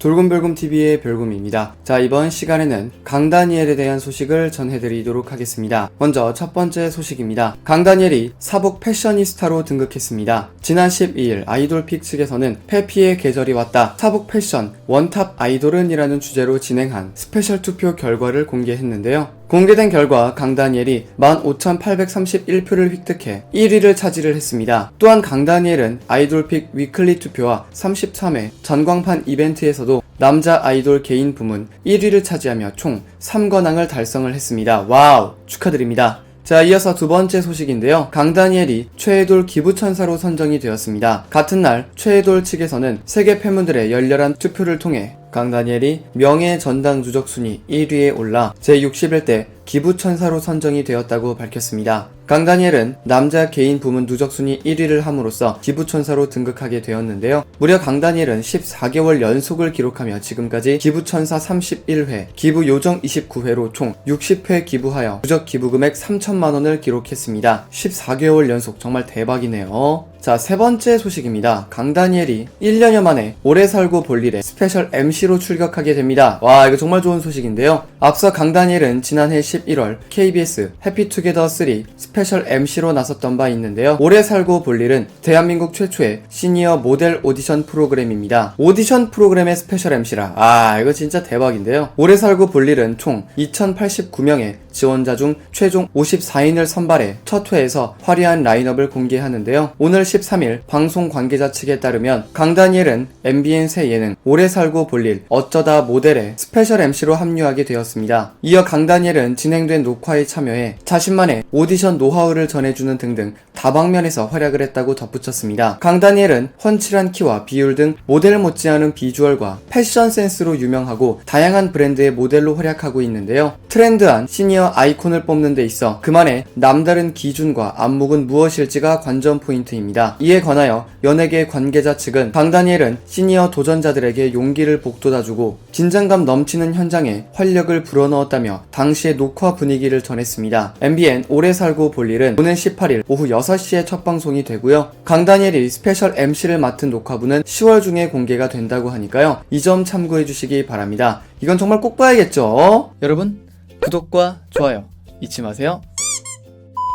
돌곰별곰TV의 별곰입니다. 자, 이번 시간에는 강다니엘에 대한 소식을 전해드리도록 하겠습니다. 먼저 첫 번째 소식입니다. 강다니엘이 사복 패셔니스타로 등극했습니다. 지난 12일 아이돌픽 측에서는 페피의 계절이 왔다. 사복 패션 원탑 아이돌은 이라는 주제로 진행한 스페셜 투표 결과를 공개했는데요. 공개된 결과 강다니엘이 15,831표를 획득해 1위를 차지를 했습니다. 또한 강다니엘은 아이돌픽 위클리 투표와 33회 전광판 이벤트에서도 남자 아이돌 개인 부문 1위를 차지하며 총 3관왕을 달성을 했습니다. 와우! 축하드립니다. 자, 이어서 두 번째 소식인데요. 강다니엘이 최애돌 기부천사로 선정이 되었습니다. 같은 날 최애돌 측에서는 세계 팬분들의 열렬한 투표를 통해 강다니엘이 명예 전당 누적 순위 1위에 올라 제61대 기부천사로 선정이 되었다고 밝혔습니다. 강다니엘은 남자 개인 부문 누적 순위 1위를 함으로써 기부천사로 등극하게 되었는데요. 무려 강다니엘은 14개월 연속을 기록하며 지금까지 기부천사 31회, 기부 요정 29회로 총 60회 기부하여 누적 기부 금액 3천만 원을 기록했습니다. 14개월 연속 정말 대박이네요. 자, 세 번째 소식입니다. 강다니엘이 1년여 만에 오래 살고 볼 일에 스페셜 MC로 출격하게 됩니다. 와, 이거 정말 좋은 소식인데요. 앞서 강다니엘은 지난해 11월 KBS 해피투게더 3 스페셜 MC로 나섰던 바 있는데요. 오래 살고 볼 일은 대한민국 최초의 시니어 모델 오디션 프로그램입니다. 오디션 프로그램의 스페셜 MC라. 아, 이거 진짜 대박인데요. 오래 살고 볼 일은 총 2089명의 지원자 중 최종 54인을 선발해 첫 회에서 화려한 라인업을 공개하는데요. 오늘 13일 방송 관계자 측에 따르면 강다니엘은 MBN 새 예능 오래 살고 볼일 어쩌다 모델에 스페셜 MC로 합류하게 되었습니다. 이어 강다니엘은 진행된 녹화에 참여해 자신만의 오디션 노하우를 전해주는 등등 다방면에서 활약을 했다고 덧붙였습니다. 강다니엘은 훤칠한 키와 비율 등 모델 못지않은 비주얼과 패션 센스로 유명하고 다양한 브랜드의 모델로 활약하고 있는데요. 트렌드한 시니어 아이콘을 뽑는 데 있어 그만의 남다른 기준과 안목은 무엇일지가 관전 포인트입니다. 이에 관하여 연예계 관계자 측은 강다니엘은 시니어 도전자들에게 용기를 북돋아주고 긴장감 넘치는 현장에 활력을 불어넣었다며 당시의 녹화 분위기를 전했습니다. MBN 오래 살고 볼 일은 오는 18일 오후 6시에 첫 방송이 되고요. 강다니엘이 스페셜 MC를 맡은 녹화부는 10월 중에 공개가 된다고 하니까요. 이 점 참고해 주시기 바랍니다. 이건 정말 꼭 봐야겠죠? 여러분, 구독과 좋아요 잊지 마세요.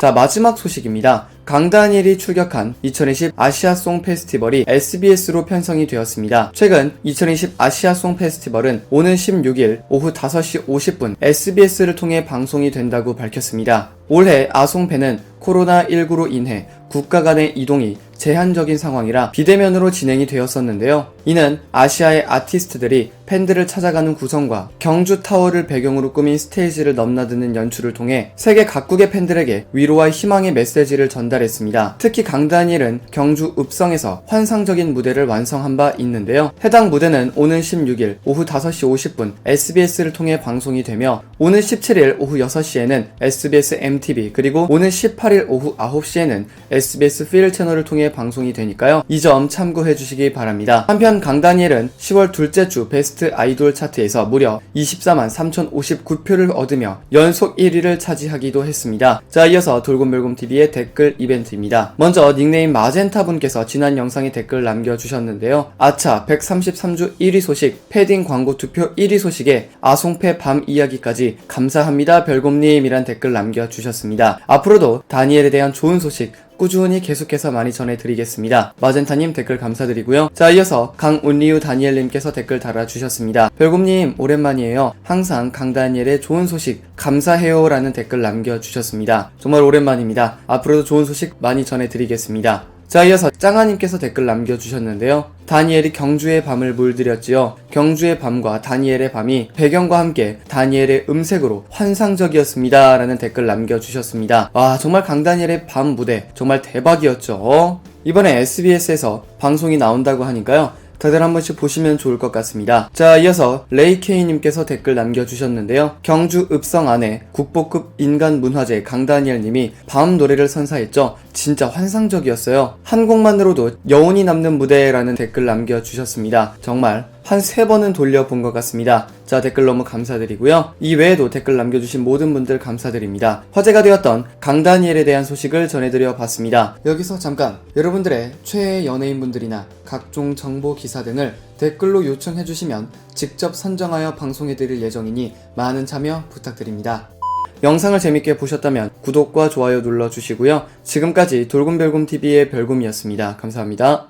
자, 마지막 소식입니다. 강다니엘이 출격한 2020 아시아송 페스티벌이 SBS로 편성이 되었습니다. 최근 2020 아시아송 페스티벌은 오는 16일 오후 5시 50분 SBS를 통해 방송이 된다고 밝혔습니다. 올해 아송패는 코로나19로 인해 국가 간의 이동이 제한적인 상황이라 비대면으로 진행이 되었었는데요. 이는 아시아의 아티스트들이 팬들을 찾아가는 구성과 경주 타워를 배경으로 꾸민 스테이지를 넘나드는 연출을 통해 세계 각국의 팬들에게 위로와 희망의 메시지를 전달했습니다. 특히 강다니엘은 경주 읍성에서 환상적인 무대를 완성한 바 있는데요. 해당 무대는 오는 16일 오후 5시 50분 SBS를 통해 방송이 되며 오는 17일 오후 6시에는 SBS MTV 그리고 오는 18일 오후 9시에는 SBS 필 채널을 통해 방송이 되니까요. 이 점 참고해 주시기 바랍니다. 한편 강다니엘은 10월 둘째 주 베스트 아이돌 차트에서 무려 24만 3059표를 얻으며 연속 1위를 차지하기도 했습니다. 자, 이어서 돌곰별곰TV의 댓글 이벤트입니다. 먼저 닉네임 마젠타 분께서 지난 영상에 댓글 남겨주셨는데요. 아차 133주 1위 소식, 패딩 광고 투표 1위 소식에 아송패 밤 이야기까지 감사합니다 별곰님이란 댓글 남겨주셨습니다. 앞으로도 다니엘에 대한 좋은 소식 꾸준히 계속해서 많이 전해드리겠습니다. 마젠타님 댓글 감사드리고요. 자, 이어서 강운리우 다니엘님께서 댓글 달아주셨습니다. 별곰님, 오랜만이에요. 항상 강다니엘의 좋은 소식 감사해요 라는 댓글 남겨주셨습니다. 정말 오랜만입니다. 앞으로도 좋은 소식 많이 전해드리겠습니다. 자, 이어서 짱아님께서 댓글 남겨주셨는데요. 다니엘이 경주의 밤을 물들였지요. 경주의 밤과 다니엘의 밤이 배경과 함께 다니엘의 음색으로 환상적이었습니다. 라는 댓글 남겨주셨습니다. 와, 정말 강다니엘의 밤 무대 정말 대박이었죠. 이번에 SBS에서 방송이 나온다고 하니까요. 다들 한 번씩 보시면 좋을 것 같습니다. 자, 이어서 레이케이님께서 댓글 남겨주셨는데요. 경주 읍성 안에 국보급 인간 문화재 강다니엘님이 밤 노래를 선사했죠. 진짜 환상적이었어요. 한 곡만으로도 여운이 남는 무대라는 댓글 남겨주셨습니다. 정말 한 세 번은 돌려본 것 같습니다. 자, 댓글 너무 감사드리고요. 이 외에도 댓글 남겨주신 모든 분들 감사드립니다. 화제가 되었던 강다니엘에 대한 소식을 전해드려 봤습니다. 여기서 잠깐 여러분들의 최애 연예인분들이나 각종 정보 기사 등을 댓글로 요청해주시면 직접 선정하여 방송해드릴 예정이니 많은 참여 부탁드립니다. 영상을 재밌게 보셨다면 구독과 좋아요 눌러주시고요. 지금까지 돌곰별곰TV의 별곰이었습니다. 감사합니다.